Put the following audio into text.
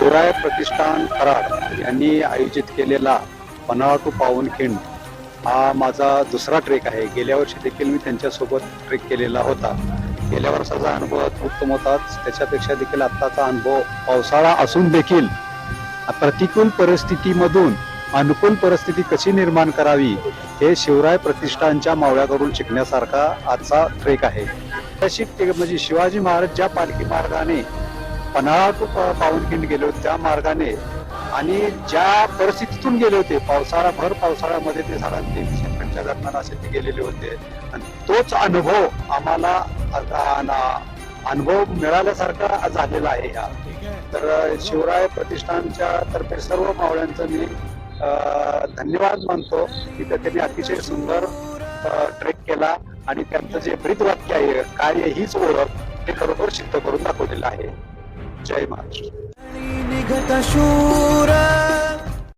शिवराय प्रतिष्ठान कराड यांनी आयोजित केलेला पन्हाळा टू पावनखिंड हा माझा दुसरा ट्रेक आहे. गेल्या वर्षी देखील मी त्यांच्यासोबत ट्रेक केलेला होता. गेल्या वर्षाचा अनुभव उत्तम होताच. त्याच्यापेक्षा देखील आत्ताचा अनुभव पावसाळा असून देखील प्रतिकूल परिस्थितीमधून अनुकूल परिस्थिती कशी निर्माण करावी हे शिवराय प्रतिष्ठानच्या मावळ्याकडून शिकण्यासारखा आजचा ट्रेक आहे. तशी म्हणजे शिवाजी महाराज ज्या पालखी मार्गाने पन्हाळा टू पावनखिंड गेले होते त्या मार्गाने आणि ज्या परिस्थितीतून गेले होते पावसाळा भर पावसाळ्यामध्ये ते झाडांचे शेतकऱ्यांच्या दरम्यान असे ते गेलेले होते. आणि तोच अनुभव आम्हाला आता ना- अनुभव मिळाल्यासारखा झालेला आहे हा. तर शिवराय प्रतिष्ठानच्या तर्फे सर्व मावळ्यांचं मी धन्यवाद मानतो. की त्यांनी अतिशय सुंदर ट्रेक केला आणि त्यांचं जे ब्रीद वाक्य आहे कार्य हीच ओळख ते खरोखर सिद्ध करून दाखवलेलं आहे. જય મહારાષ્ટ્ર